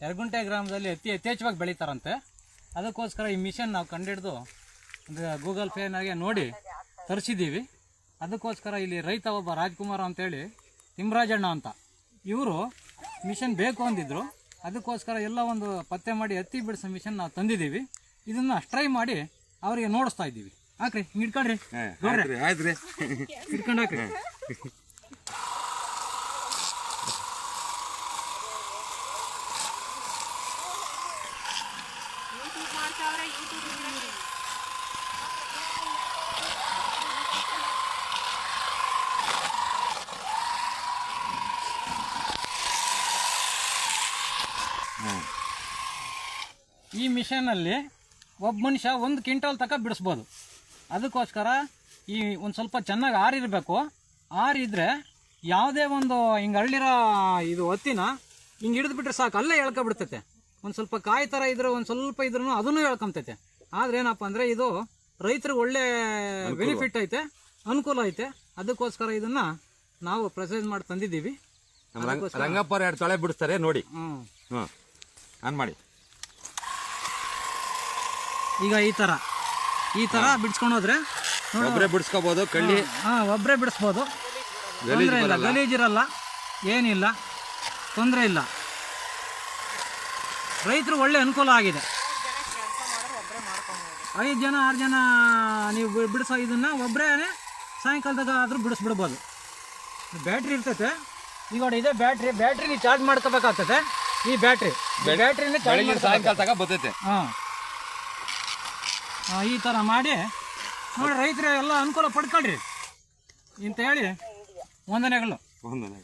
ಯರಗುಂಟೆ ಗ್ರಾಮದಲ್ಲಿ ಅತಿ ಯಥೇಚ್ಛವಾಗಿ ಬೆಳೀತಾರಂತೆ. ಅದಕ್ಕೋಸ್ಕರ ಈ ಮಿಷನ್ ನಾವು ಕಂಡಿಡ್ದು ಒಂದು ಗೂಗಲ್ ಪೇನಾಗೆ ನೋಡಿ ತರಿಸಿದ್ದೀವಿ. ಅದಕ್ಕೋಸ್ಕರ ಇಲ್ಲಿ ರೈತ ಒಬ್ಬ ರಾಜ್ಕುಮಾರ್ ಅಂತೇಳಿ ತಿಮ್ಮರಾಜಣ್ಣ ಅಂತ. ಇವರು ಮಿಷನ್ ಬೇಕು ಅಂದಿದ್ರು. ಅದಕ್ಕೋಸ್ಕರ ಎಲ್ಲ ಒಂದು ಪತ್ತೆ ಮಾಡಿ ಹತ್ತಿ ಬಿಡಿಸೋ ಮಿಷನ್ ನಾವು ತಂದಿದ್ದೀವಿ. ಇದನ್ನು ಟ್ರೈ ಮಾಡಿ ಅವರಿಗೆ ನೋಡಿಸ್ತಾ ಇದ್ದೀವಿ. ಹಾಕ್ರಿ ಹಿಂಗ್ ಇಟ್ಕೊಳ್ರಿ ನೋಡ್ರಿ ಆಯ್ತ್ರಿ ಯೂಟ್ಯೂಬ್ ಈ ಮಿಷನಲ್ಲಿ ಒಬ್ಬ ಮನುಷ್ಯ ಒಂದು ಕ್ವಿಂಟಲ್ ತನಕ ಬಿಡಿಸ್ಬೋದು. ಅದಕ್ಕೋಸ್ಕರ ಈ ಒಂದು ಸ್ವಲ್ಪ ಚೆನ್ನಾಗಿ ಆರಿರಬೇಕು ಆರಿದ್ರೆ ಯಾವುದೇ ಒಂದು ಹಿಂಗೆ ಹಳ್ಳಿರೋ ಇದು ಹೊತ್ತಿನ ಹಿಂಗೆ ಹಿಡಿದ್ಬಿಟ್ರೆ ಸಾಕು. ಅಲ್ಲೇ ಎಳ್ಕೊಬಿಡ್ತೈತೆ ಒಂದು ಸ್ವಲ್ಪ ಕಾಯಿ ಥರ ಇದ್ರೆ ಒಂದು ಸ್ವಲ್ಪ ಇದ್ರೂ ಅದನ್ನು ಹೇಳ್ಕೊಂತೈತೆ. ಆದ್ರೆ ಏನಪ್ಪ ಅಂದರೆ ಇದು ರೈತರಿಗೆ ಒಳ್ಳೆ ಬೆನಿಫಿಟ್ ಐತೆ ಅನುಕೂಲ ಐತೆ. ಅದಕ್ಕೋಸ್ಕರ ಇದನ್ನ ನಾವು ಪ್ರೊಸೆಸ್ ಮಾಡಿ ತಂದಿದ್ದೀವಿ. ರಂಗಪ್ಪ ಎರಡು ತೊಳೆ ಬಿಡಿಸ್ತಾರೆ ನೋಡಿ. ಹ್ಞೂ ಆನ್ ಮಾಡಿ. ಈಗ ಈ ಥರ ಈ ಥರ ಬಿಡಿಸ್ಕೊಂಡೋದ್ರೆ ನೋಡು, ಒಬ್ಬರೇ ಬಿಡಿಸ್ಕೋಬೋದು ಕಳ್ಳಿ. ಹಾಂ ಒಬ್ಬರೇ ಬಿಡಿಸ್ಬೋದು. ತೊಂದರೆ ಇಲ್ಲ ಗಲೀಜಿರಲ್ಲ ಏನಿಲ್ಲ. ತೊಂದರೆ ಇಲ್ಲ. ರೈತರು ಒಳ್ಳೆ ಅನುಕೂಲ ಆಗಿದೆ. ಐದು ಜನ ಆರು ಜನ ನೀವು ಬಿಡಿಸೋ ಇದನ್ನ ಒಬ್ಬರೇ ಸಾಯಂಕಾಲದಾಗ ಆದರೂ ಬಿಡಿಸ್ಬಿಡ್ಬೋದು. ಬ್ಯಾಟ್ರಿ ಇರ್ತೈತೆ. ಈಗ ನೋಡಿ ಇದೆ ಬ್ಯಾಟ್ರಿ. ಬ್ಯಾಟ್ರಿ ನೀವು ಚಾರ್ಜ್ ಮಾಡ್ಕೋಬೇಕಾಗ್ತದೆ. ಈ ಬ್ಯಾಟ್ರಿ. ಬ್ಯಾಟ್ರಿನ ಚಾರ್ಜ್ ಬೆಳಗ್ಗೆ ಸಾಯಂಕಾಲ ತಗ ಬರ್ತೈತೆ. ಹಾಂ. ಈ ಥರ ಮಾಡಿ. ನೋಡಿ ರೈತರು ಎಲ್ಲ ಅನುಕೂಲ ಪಡ್ಕೊಳ್ರಿ. ಅಂತ ಹೇಳಿ. ವಂದನೆಗಳು. ಒಂದನೇ